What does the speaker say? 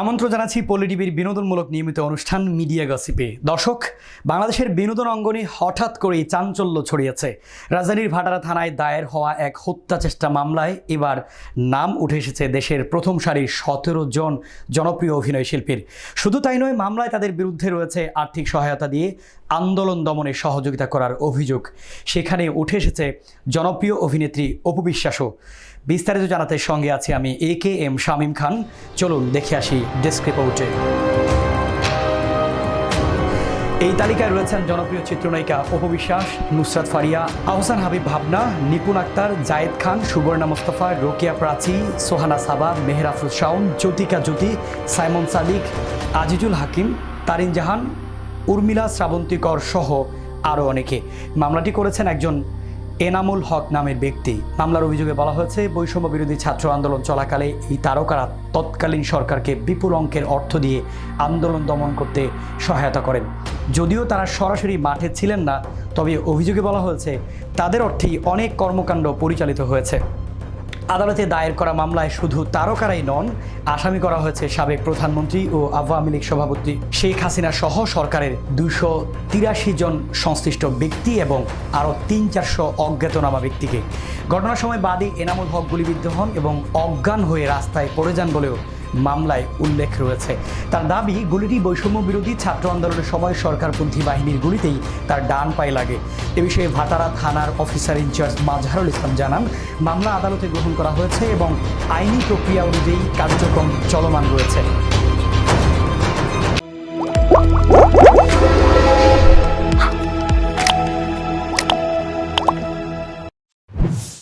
আমন্ত্রণ জানাচ্ছি পল্লী টিভির বিনোদনমূলক নিয়মিত অনুষ্ঠান মিডিয়া গসিপে। দর্শক, বাংলাদেশের বিনোদন অঙ্গনে হঠাৎ করেই চাঞ্চল্য ছড়িয়েছে। রাজধানীর ভাটারা থানায় দায়ের হওয়া এক হত্যা চেষ্টা মামলায় এবার নাম উঠে এসেছে দেশের প্রথম সারির সতেরো জন জনপ্রিয় অভিনয় শিল্পীর। শুধু তাই নয়, মামলায় তাদের বিরুদ্ধে রয়েছে আর্থিক সহায়তা দিয়ে আন্দোলন দমনে সহযোগিতা করার অভিযোগ। সেখানে উঠে এসেছে জনপ্রিয় অভিনেত্রী অপু বিশ্বাসও। বিস্তারিত জানাতে সঙ্গে আছি আমি এ কে এম শামীম খান। চলুন দেখে আসি ডেস্ক রিপোর্টে এই তালিকায় রয়েছেন জনপ্রিয় চিত্রনায়িকা অপু বিশ্বাস, নুসরাত ফারিয়া, আহসান হাবিব ভাবনা, নিপুণ আক্তার, জায়েদ খান, সুবর্ণা মোস্তফা, রোকেয়া প্রাচী, সোহানা সাবা, মেহরাফুজ শাওন, জ্যোতিকা জ্যোতি, সাইমন সাদিক, আজিজুল হাকিম, তারিন জাহান, উর্মিলা শ্রাবন্তিকর সহ আরও অনেকে। মামলাটি করেছেন একজন এনামুল হক নামের ব্যক্তি। মামলার অভিযোগে বলা হয়েছে, বৈষম্য বিরোধী ছাত্র আন্দোলন চলাকালে এই তারকারা তৎকালীন সরকারকে বিপুল অঙ্কের অর্থ দিয়ে আন্দোলন দমন করতে সহায়তা করেন। যদিও তারা সরাসরি মাঠে ছিলেন না, তবে অভিযোগে বলা হয়েছে, তাদের অর্থেই অনেক কর্মকাণ্ড পরিচালিত হয়েছে। আদালতে দায়ের করা মামলায় শুধু তারকারাই নন, আসামি করা হয়েছে সাবেক প্রধানমন্ত্রী ও আওয়ামী লীগ সভাপতি। শেখ হাসিনা সহ সরকারের দুশো তিরাশি জন সংশ্লিষ্ট ব্যক্তি এবং আরও তিন চারশো অজ্ঞাতনামা ব্যক্তিকে। ঘটনার সময় বাদী এনামুল হক গুলিবিদ্ধ হন এবং অজ্ঞান হয়ে রাস্তায় পড়ে যান বলেও মামলায় উল্লেখ রয়েছে। তার দাবি, গুলিটি বৈষম্য বিরোধী ছাত্র আন্দোলনের সময় সরকারপন্থী বাহিনীর গুলিতেই তার ডান পায়ে লাগে। এ বিষয়ে ভাতারা থানার অফিসার ইনচার্জ মাজহারুল ইসলাম জানান, মামলা আদালতে গ্রহণ করা হয়েছে এবং আইনি প্রক্রিয়া অনুযায়ী কার্যক্রম চলমান রয়েছে।